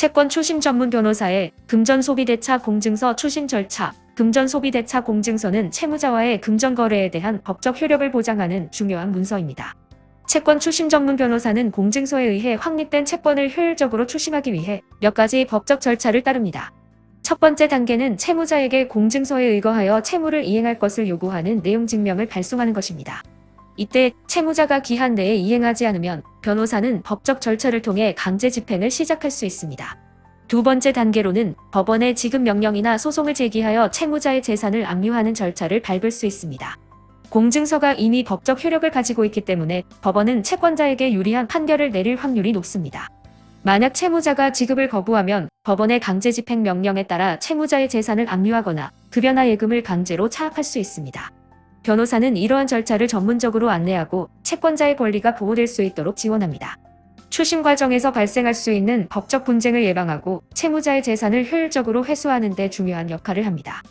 채권 추심 전문 변호사의 금전 소비대차 공증서 추심 절차 금전 소비대차 공증서는 채무자와의 금전 거래에 대한 법적 효력을 보장하는 중요한 문서입니다. 채권 추심 전문 변호사는 공증서에 의해 확립된 채권을 효율적으로 추심하기 위해 몇 가지 법적 절차를 따릅니다. 첫 번째 단계는 채무자에게 공증서에 의거하여 채무를 이행할 것을 요구하는 내용 증명을 발송하는 것입니다. 이때 채무자가 기한 내에 이행하지 않으면 변호사는 법적 절차를 통해 강제 집행을 시작할 수 있습니다. 두 번째 단계로는 법원에 지급 명령이나 소송을 제기하여 채무자의 재산을 압류하는 절차를 밟을 수 있습니다. 공증서가 이미 법적 효력을 가지고 있기 때문에 법원은 채권자에게 유리한 판결을 내릴 확률이 높습니다. 만약 채무자가 지급을 거부하면 법원의 강제 집행 명령에 따라 채무자의 재산을 압류하거나 급여나 예금을 강제로 차압할 수 있습니다. 변호사는 이러한 절차를 전문적으로 안내하고 채권자의 권리가 보호될 수 있도록 지원합니다. 추심 과정에서 발생할 수 있는 법적 분쟁을 예방하고 채무자의 재산을 효율적으로 회수하는 데 중요한 역할을 합니다.